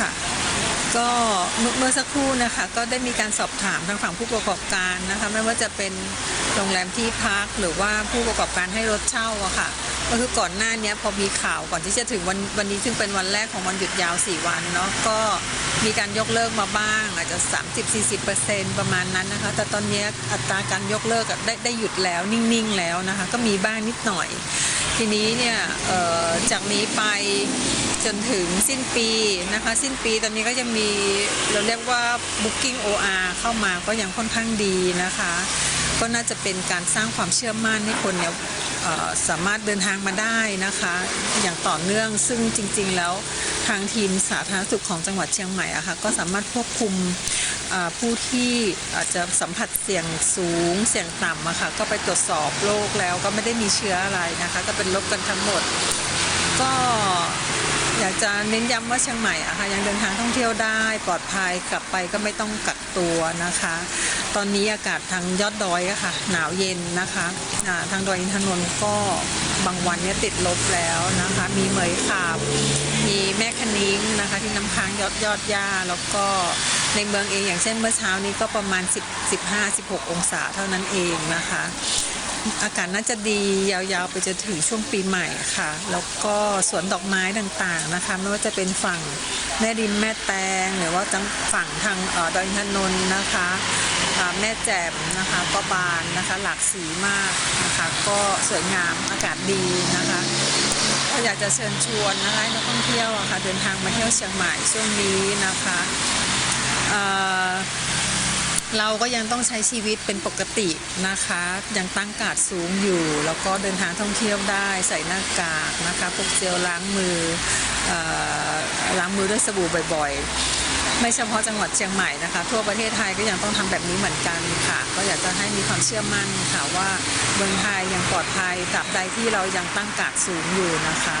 ค่ะ ก็เมื่อสักครู่นะคะก็ได้มีการสอบถามทางฝั่งผู้ประกอบการนะคะ ไม่ว่าจะเป็นโรงแรมที่พักหรือว่าผู้ประกอบการให้รถเช่าอะค่ะ ก็คือก่อนหน้านี้พอมีข่าวก่อนที่จะถึงวันวันนี้ซึ่งเป็นวันแรกของวันหยุดยาว 4 วันเนาะก็มีการยกเลิกมาบ้าง อาจจะ 30-40%ประมาณนั้นนะคะ แต่ตอนนี้อัตราการยกเลิกได้ได้หยุดแล้วนิ่งๆแล้วนะคะ ก็มีบ้างนิดหน่อย ทีนี้เนี่ยจากนี้ไป จนถึงสิ้นปีนะคะ สิ้นปีตอนนี้ก็จะมีเราเรียกว่า Booking OR เข้ามาก็ยังค่อนข้างดีนะคะ ก็น่าจะเป็นการสร้างความเชื่อมั่นให้คนเนี่ยสามารถเดินทางมาได้นะคะ อย่างต่อเนื่องซึ่งจริง ๆ แล้วทางทีมสาธารณสุขของจังหวัดเชียงใหม่อะค่ะก็สามารถควบคุมผู้ที่อาจจะสัมผัสเสี่ยงสูง เสี่ยงต่ำอะค่ะก็ไปตรวจสอบโรคแล้วก็ไม่ได้มีเชื้ออะไรนะคะ ก็เป็นลบกันทั้งหมด ก็ากจะเน้นย้ำว่าเชียงใหม่อะค่ะยังเดินทางท่องเที่ยวได้ปลอดภัยกลับไปก็ไม่ต้องกักตัวนะคะ ตอนนี้อากาศทางยอดดอยอะค่ะ หนาวเย็นนะคะอ่าทางดอยอินทนนท์ก็บางวันเนี่ยติดลบแล้วนะคะ มีเหมยขาบ มีแม่คนิ้งนะคะ ที่น้ำค้างยอดยอดหญ้าแล้วก็ในเมืองเองอย่างเช่นเมื่อเช้านี้ก็ประมาณ 10 15 16 องศาเท่านั้นเองนะคะ อากาศน่าจะดียาวๆ ไปจนถึงช่วงปีใหม่ค่ะ แล้วก็สวนดอกไม้ต่างๆนะคะ ไม่ว่าจะเป็นฝั่งแม่ริมแม่แตง หรือว่าจังฝั่งทางดอยอินทนนท์นะคะแม่แจ่มนะคะก็บานนะคะ หลากสีมากนะคะ ก็สวยงามอากาศดีนะคะก็อยากจะเชิญชวนนะคะนักท่องเที่ยวอะค่ะเดินทางมาเที่ยวเชียงใหม่ช่วงนี้นะคะ เราก็ยังต้องใช้ชีวิตเป็นปกตินะคะ ยังตั้งกาดสูงอยู่ แล้วก็เดินทางท่องเที่ยวได้ใส่หน้ากากนะคะพกเจลล้างมืออล้างมือด้วยสบู่บ่อยๆ ไม่เฉพาะจังหวัดเชียงใหม่นะคะ ทั่วประเทศไทยก็ยังต้องทำแบบนี้เหมือนกันค่ะ ก็อยากจะให้มีความเชื่อมั่นค่ะว่าเมืองไทยยังปลอดภัยตราบใดที่เรายังตั้งกาดสูงอยู่นะคะ